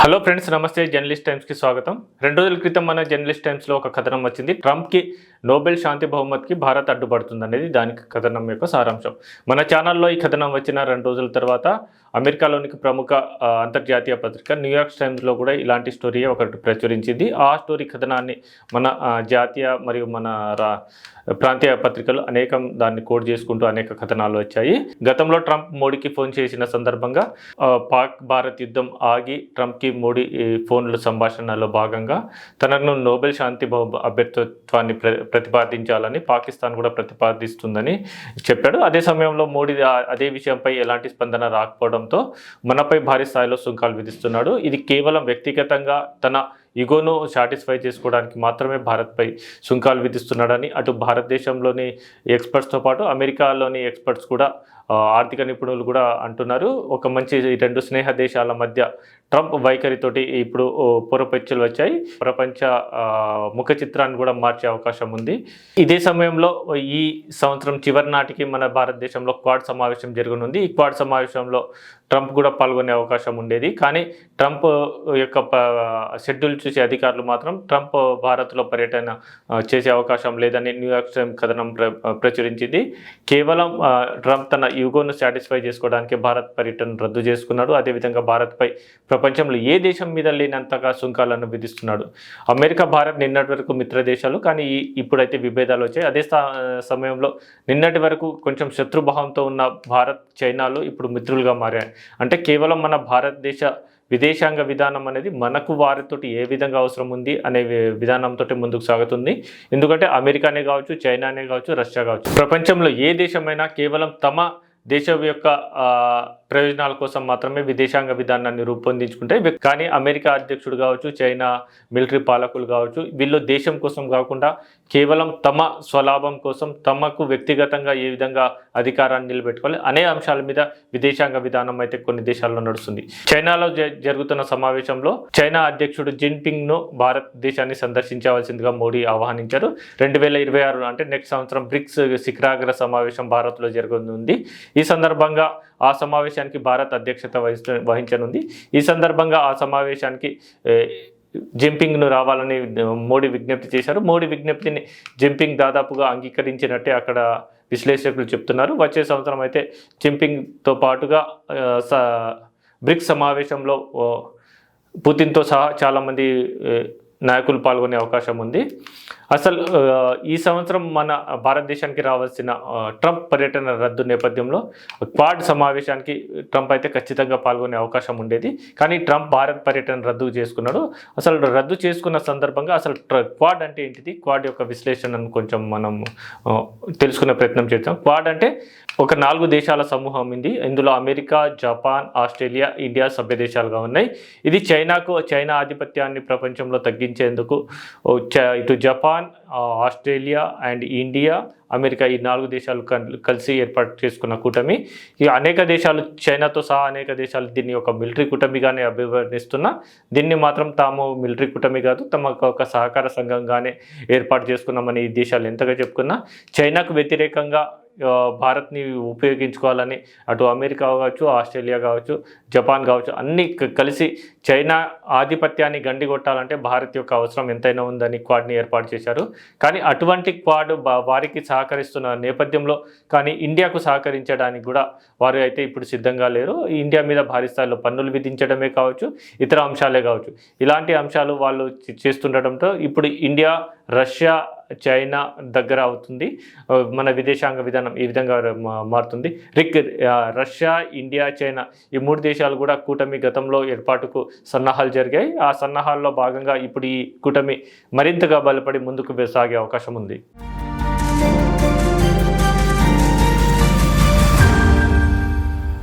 Hello friends నమస్తే. Journalist టైమ్స్కి స్వాగతం. రెండు రోజుల క్రితం మన జర్నలిస్ట్ టైమ్స్లో ఒక కథనం వచ్చింది. ట్రంప్కి నోబెల్ శాంతి బహుమతికి భారత్ అడ్డుపడుతుందనేది దానికి కథనం యొక్క సారాంశం. మన ఛానల్లో ఈ కథనం వచ్చిన రెండు రోజుల తర్వాత అమెరికాలోని ప్రముఖ అంతర్జాతీయ పత్రిక న్యూయార్క్ టైమ్స్లో కూడా ఇలాంటి స్టోరీ ఒకటి ప్రచురించింది. ఆ స్టోరీ కథనాన్ని మన జాతీయ మరియు మన రా ప్రాంతీయ పత్రికలు అనేకం దాన్ని కోడ్ చేసుకుంటూ అనేక కథనాలు వచ్చాయి. గతంలో ట్రంప్ మోడీకి ఫోన్ చేసిన సందర్భంగా పాక్ భారత్ యుద్ధం ఆగి ట్రంప్కి మోడీ ఈ ఫోన్ల సంభాషణలో భాగంగా తనను నోబెల్ శాంతి బహు అభ్యర్థిత్వాన్ని ప్ర ప్రతిపాదించాలని పాకిస్తాన్ కూడా ప్రతిపాదిస్తుందని చెప్పాడు. అదే సమయంలో మోడీ అదే విషయంపై ఎలాంటి స్పందన రాకపోవడంతో మనపై భారీ స్థాయిలో సుంకాలు విధిస్తున్నాడు. ఇది కేవలం వ్యక్తిగతంగా తన ఇగోను సాటిస్ఫై చేసుకోవడానికి మాత్రమే భారత్పై సుంకాలు విధిస్తున్నాడని అటు భారతదేశంలోని ఎక్స్పర్ట్స్తో పాటు అమెరికాలోని ఎక్స్పర్ట్స్ కూడా ఆర్థిక నిపుణులు కూడా అంటున్నారు. ఒక మంచి ఈ రెండు స్నేహ దేశాల మధ్య ట్రంప్ వైఖరితోటి ఇప్పుడు ఓ పొరపెచ్చులు వచ్చాయి. ప్రపంచ ముఖ చిత్రాన్ని కూడా మార్చే అవకాశం ఉంది. ఇదే సమయంలో ఈ సంవత్సరం చివరి నాటికి మన భారతదేశంలో క్వాడ్ సమావేశం జరగనుంది. ఈ క్వాడ్ సమావేశంలో ట్రంప్ కూడా పాల్గొనే అవకాశం ఉండేది. కానీ ట్రంప్ యొక్క షెడ్యూల్ చూసే అధికారులు మాత్రం ట్రంప్ భారత్లో పర్యటన చేసే అవకాశం లేదని న్యూయార్క్ టైమ్ కథనం ప్ర ప్రచురించింది. కేవలం ట్రంప్ తన యుగోను సాటిస్ఫై చేసుకోవడానికి భారత్ పర్యటన రద్దు చేసుకున్నాడు. అదేవిధంగా భారత్పై ప్రపంచంలో ఏ దేశం మీద లేనంతగా సుంకాలను విధిస్తున్నాడు. అమెరికా భారత్ నిన్నటి వరకు మిత్ర దేశాలు కానీ ఇప్పుడైతే విభేదాలు వచ్చాయి. అదే సమయంలో నిన్నటి వరకు కొంచెం శత్రుభావంతో ఉన్న భారత్ చైనాలు ఇప్పుడు మిత్రులుగా మారాయి. అంటే కేవలం మన భారతదేశ విదేశాంగ విధానం అనేది మనకు వారితోటి ఏ విధంగా అవసరం ఉంది అనే విధానంతో ముందుకు సాగుతుంది. ఎందుకంటే అమెరికానే కావచ్చు చైనానే కావచ్చు రష్యా కావచ్చు. ప్రపంచంలో ఏ దేశమైనా కేవలం తమ దేశం యొక్క ప్రయోజనాల కోసం మాత్రమే విదేశాంగ విధానాన్ని రూపొందించుకుంటే కానీ అమెరికా అధ్యక్షుడు కావచ్చు చైనా మిలిటరీ పాలకులు కావచ్చు వీళ్ళు దేశం కోసం కాకుండా కేవలం తమ స్వలాభం కోసం తమకు వ్యక్తిగతంగా ఏ విధంగా అధికారాన్ని నిలబెట్టుకోవాలి అనే అంశాల మీద విదేశాంగ విధానం అయితే కొన్ని దేశాల్లో నడుస్తుంది. చైనాలో జ- జరుగుతున్న సమావేశంలో చైనా అధ్యక్షుడు జిన్పింగ్ను భారతదేశాన్ని సందర్శించవలసిందిగా మోడీ ఆహ్వానించారు. రెండు వేల ఇరవై ఆరు అంటే నెక్స్ట్ సంవత్సరం బ్రిక్స్ శిఖరాగ్ర సమావేశం భారత్లో జరగనుంది. ఈ సందర్భంగా ఆ సమావేశానికి భారత్ అధ్యక్షత వహిస్తు వహించనుంది. ఈ సందర్భంగా ఆ సమావేశానికి జింపింగ్ను రావాలని మోడీ విజ్ఞప్తి చేశారు. మోడీ విజ్ఞప్తిని జింపింగ్ దాదాపుగా అంగీకరించినట్టే అక్కడ విశ్లేషకులు చెప్తున్నారు. వచ్చే సంవత్సరం అయితే జింపింగ్తో పాటుగా స- బ్రిక్స్ సమావేశంలో పుతిన్తో సహా చాలామంది నాయకులు పాల్గొనే అవకాశం ఉంది. అసలు ఈ సంవత్సరం మన భారతదేశానికి రావాల్సిన ట్రంప్ పర్యటన రద్దు నేపథ్యంలో క్వాడ్ సమావేశానికి ట్రంప్ అయితే ఖచ్చితంగా పాల్గొనే అవకాశం ఉండేది. కానీ ట్రంప్ భారత్ పర్యటన రద్దు చేసుకున్నాడు. అసలు రద్దు చేసుకున్న సందర్భంగా అసలు క్వాడ్ అంటే ఏంటిది? క్వాడ్ యొక్క విశ్లేషణను కొంచెం మనం తెలుసుకునే ప్రయత్నం చేద్దాం. క్వాడ్ అంటే ఒక నాలుగు దేశాల సమూహం ఉంది. ఇందులో అమెరికా జపాన్ ఆస్ట్రేలియా ఇండియా సభ్య దేశాలుగా ఉన్నాయి. ఇది చైనాకు చైనా ఆధిపత్యాన్ని ప్రపంచంలో తగ్గించేందుకు చ- ఇటు Japan Japan Australia and India America ఈ నాలుగు దేశాలు కలిసి ఏర్పాటు చేసుకున్న కూటమి. ఈ అనేక దేశాలు చైనాతో సహా అనేక దేశాలు దీన్ని ఒక మిలిటరీ కూటమిగానే అభివర్ణిస్తున్నా దీన్ని మాత్రం తాము మిలిటరీ కూటమి కాదు తమ ఒక సహకార సంఘంగానే ఏర్పాటు చేసుకున్నామని ఈ దేశాలు ఎంతగా చెప్పుకున్నా. చైనాకు వ్యతిరేకంగా భారత్ని ఉపయోగించుకోవాలని అటు అమెరికా కావచ్చు ఆస్ట్రేలియా కావచ్చు జపాన్ కావచ్చు అన్నీ కలిసి చైనా ఆధిపత్యాన్ని గండిగొట్టాలంటే భారత్ యొక్క అవసరం ఎంతైనా ఉందని క్వాడ్ని ఏర్పాటు చేశారు. కానీ అటువంటి క్వాడ్ వారికి సహకరిస్తున్న నేపథ్యంలో కానీ ఇండియాకు సహకరించడానికి కూడా వారు అయితే ఇప్పుడు సిద్ధంగా లేరు. ఇండియా మీద భారీ స్థాయిలో పన్నులు విధించడమే కావచ్చు ఇతర అంశాలే కావచ్చు. ఇలాంటి అంశాలు వాళ్ళు చేస్తుండటంతో ఇప్పుడు ఇండియా రష్యా చైనా దగ్గర అవుతుంది. మన విదేశాంగ విధానం ఈ విధంగా మారుతుంది. రిక్ రష్యా ఇండియా చైనా ఈ మూడు దేశాలు కూడా కూటమి గతంలో ఏర్పాటుకు సన్నాహాలు జరిగాయి. ఆ సన్నాహాల్లో భాగంగా ఇప్పుడు ఈ కూటమి మరింతగా బలపడి ముందుకు సాగే అవకాశం ఉంది.